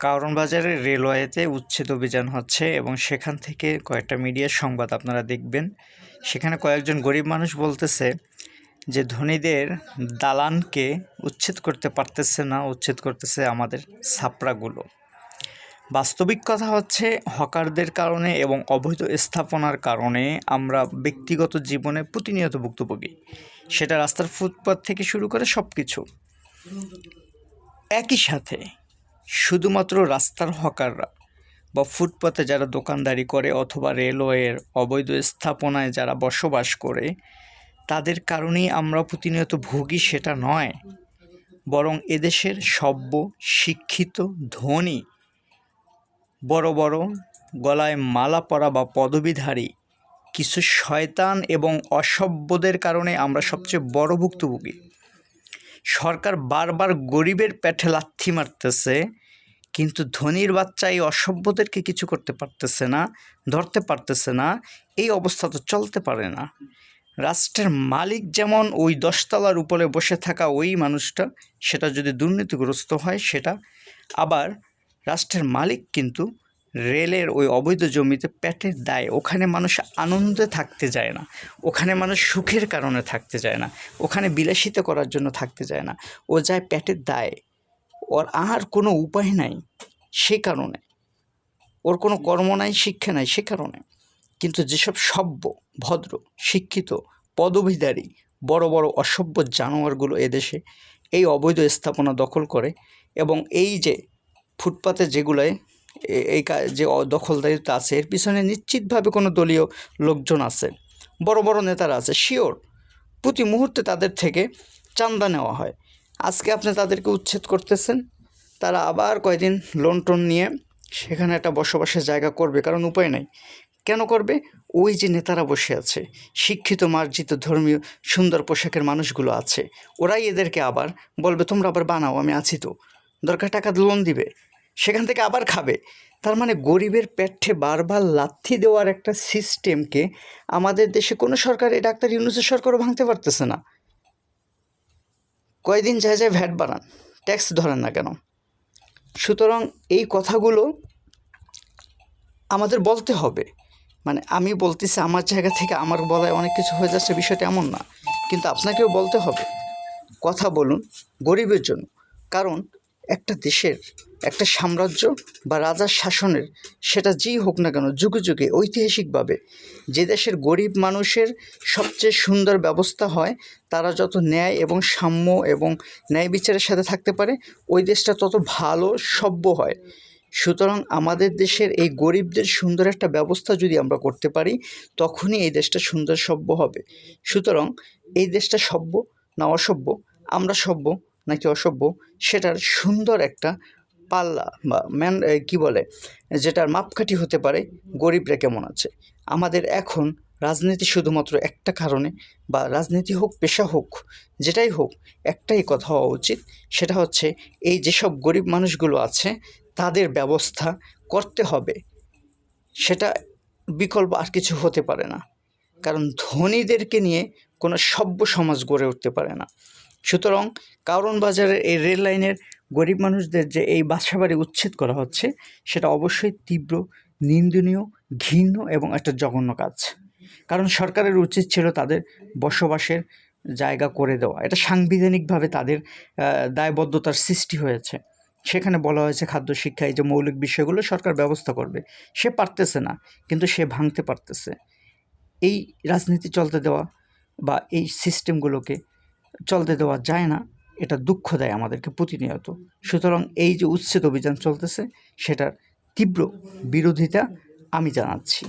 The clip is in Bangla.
কারণ বাজারে রেলওয়েতে উচ্ছেদ অভিযান হচ্ছে এবং সেখান থেকে কয়েকটা মিডিয়ার সংবাদ আপনারা দেখবেন। সেখানে কয়েকজন গরিব মানুষ বলতেছে যে, ধনীদের দালানকে উচ্ছেদ করতে পারতেছে না, উচ্ছেদ করতেছে আমাদের ছাপড়াগুলো। বাস্তবিক কথা হচ্ছে, হকারদের কারণে এবং অবৈধ স্থাপনার কারণে আমরা ব্যক্তিগত জীবনে প্রতিনিয়ত ভুক্তভোগী। সেটা রাস্তার ফুটপাথ থেকে শুরু করে সব কিছু একই সাথে শুধুমাত্র রাস্তার হকাররা বা ফুটপাতে যারা দোকানদারি করে অথবা রেলওয়ের অবৈধ স্থাপনায় যারা বসবাস করে, তাদের কারণেই আমরা প্রতিনিয়ত ভুগি সেটা নয়। বরং এদেশের সভ্য, শিক্ষিত, ধনী, বড় বড় গলায় মালা পরা বা পদবীধারী, কিছু শয়তান এবং অসভ্যদের কারণে আমরা সবচেয়ে বড় ভুক্তভোগী। সরকার বারবার গরিবের পেটে লাথি মারতেছে, কিন্তু ধনীর বাচ্চা এই অসভ্যদেরকে কিছু করতে পারতেছে না, ধরতে পারতেছে না, এই অবস্থা তো চলতে পারে না। রাষ্ট্রের মালিক যেমন ওই দশতলার উপরে বসে থাকা ওই মানুষটা, সেটা যদি দুর্নীতিগ্রস্ত হয় সেটা, আবার রাষ্ট্রের মালিক কিন্তু রেলের ওই অবৈধ জমিতে পেটের দায়। ওখানে মানুষ আনন্দে থাকতে যায় না। ওখানে মানুষ সুখের কারণে থাকতে যায় না। ওখানে বিলাসিত করার জন্য থাকতে যায় না। ও যায় পেটের দায়। ওর আর কোনো উপায় নাই সে কারণে। ওর কোনো কর্ম নাই, শিক্ষা নাই সে কারণে। কিন্তু যেসব সভ্য, ভদ্র, শিক্ষিত, পদবীধারী, বড় বড় অসভ্য জানোয়ারগুলো এদেশে এই অবৈধ স্থাপনা দখল করে এবং এই যে ফুটপাতে যেগুলোয় এই যে দখলদারিত্ব আছে, এর পিছনে নিশ্চিতভাবে কোনো দলীয় লোকজন আছে, বড় বড় নেতারা আছে, শিওর। প্রতি মুহূর্তে তাদের থেকে চান্দা নেওয়া হয়। আজকে আপনি তাদেরকে উচ্ছেদ করতেছেন, তারা আবার কয়দিন লোন টোন নিয়ে সেখানে একটা বসবাসের জায়গা করবে, কারণ উপায় নাই। কেন করবে? ওই যে নেতারা বসে আছে, শিক্ষিত, মার্জিত, ধর্মীয়, সুন্দর পোশাকের মানুষগুলো আছে, ওরাই এদেরকে আবার বলবে, তোমরা আবার বানাও, আমি আছি তো। দরকার টাকা লোন দিবে। সেখান থেকে আবার খাবে। তার মানে গরিবের পেটে বারবার লাথি দেওয়ার একটা সিস্টেমকে আমাদের দেশে কোনো সরকার এই ডাক্তার ইউনুসের সরকারও ভাঙতে পারতেছে না। কয়দিন যায় যায় ভ্যাট বাড়ান ট্যাক্স ধরেন না কেন? সুতরাং এই কথাগুলো আমাদের বলতে হবে। মানে আমি বলতেছি আমার জায়গা থেকে আমার বলায় অনেক কিছু হয়ে যাচ্ছে, বিষয়টা এমন না। কিন্তু আপনাকেও বলতে হবে। কথা বলুন গরিবের জন্য। কারণ একটা দেশের, একটা সাম্রাজ্য বা রাজার শাসনের, সেটা যেই হোক না কেন, যুগে যুগে, ঐতিহাসিকভাবে, যে দেশের গরিব মানুষের সবচেয়ে সুন্দর ব্যবস্থা হয়, তারা যত ন্যায় এবং সাম্য এবং ন্যায় বিচারের সাথে থাকতে পারে, ওই দেশটা তত ভালো, সভ্য হয়। সুতরাং আমাদের দেশের এই গরিবদের সুন্দর একটা ব্যবস্থা যদি আমরা করতে পারি, তখনই এই দেশটা সুন্দর, সভ্য হবে। সুতরাং এই দেশটা সভ্য না অসভ্য, আমরা সভ্য নাকি অসভ্য, সেটার সুন্দর একটা পাল্লা বা ম্যান কী বলে, যেটার মাপকাঠি হতে পারে গরিবরা কেমন আছে। আমাদের এখন রাজনীতি শুধুমাত্র একটা কারণে বা রাজনীতি হোক, পেশা হোক, যেটাই হোক, একটাই কথা হওয়া উচিত, সেটা হচ্ছে এই যেসব গরিব মানুষগুলো আছে, তাদের ব্যবস্থা করতে হবে। সেটা বিকল্প আর কিছু হতে পারে না। কারণ ধনীদেরকে নিয়ে কোনো সভ্য সমাজ গড়ে উঠতে পারে না। সুতরাং কারণ বাজারের এই রেল লাইনের গরিব মানুষদের যে এই বাসাবাড়ি উচ্ছেদ করা হচ্ছে, সেটা অবশ্যই তীব্র, নিন্দনীয়, ঘৃণ্য এবং একটা জঘন্য কাজ। কারণ সরকারের উচিত ছিল তাদের বসবাসের জায়গা করে দেওয়া। এটা সাংবিধানিকভাবে তাদের দায়বদ্ধতার সৃষ্টি হয়েছে। সেখানে বলা হয়েছে খাদ্য, শিক্ষা, এই যে মৌলিক বিষয়গুলো সরকার ব্যবস্থা করবে। সে পারতেছে না, কিন্তু সে ভাঙতে পারতেছে। এই রাজনীতি চলতে দেওয়া বা এই সিস্টেমগুলোকে চলতে দেওয়া যায় না, এটা দুঃখ দেয় আমাদেরকে প্রতিনিয়ত। সুতরাং এই যে উচ্ছেদ অভিযান চলতেছে, সেটার তীব্র বিরোধিতা আমি জানাচ্ছি।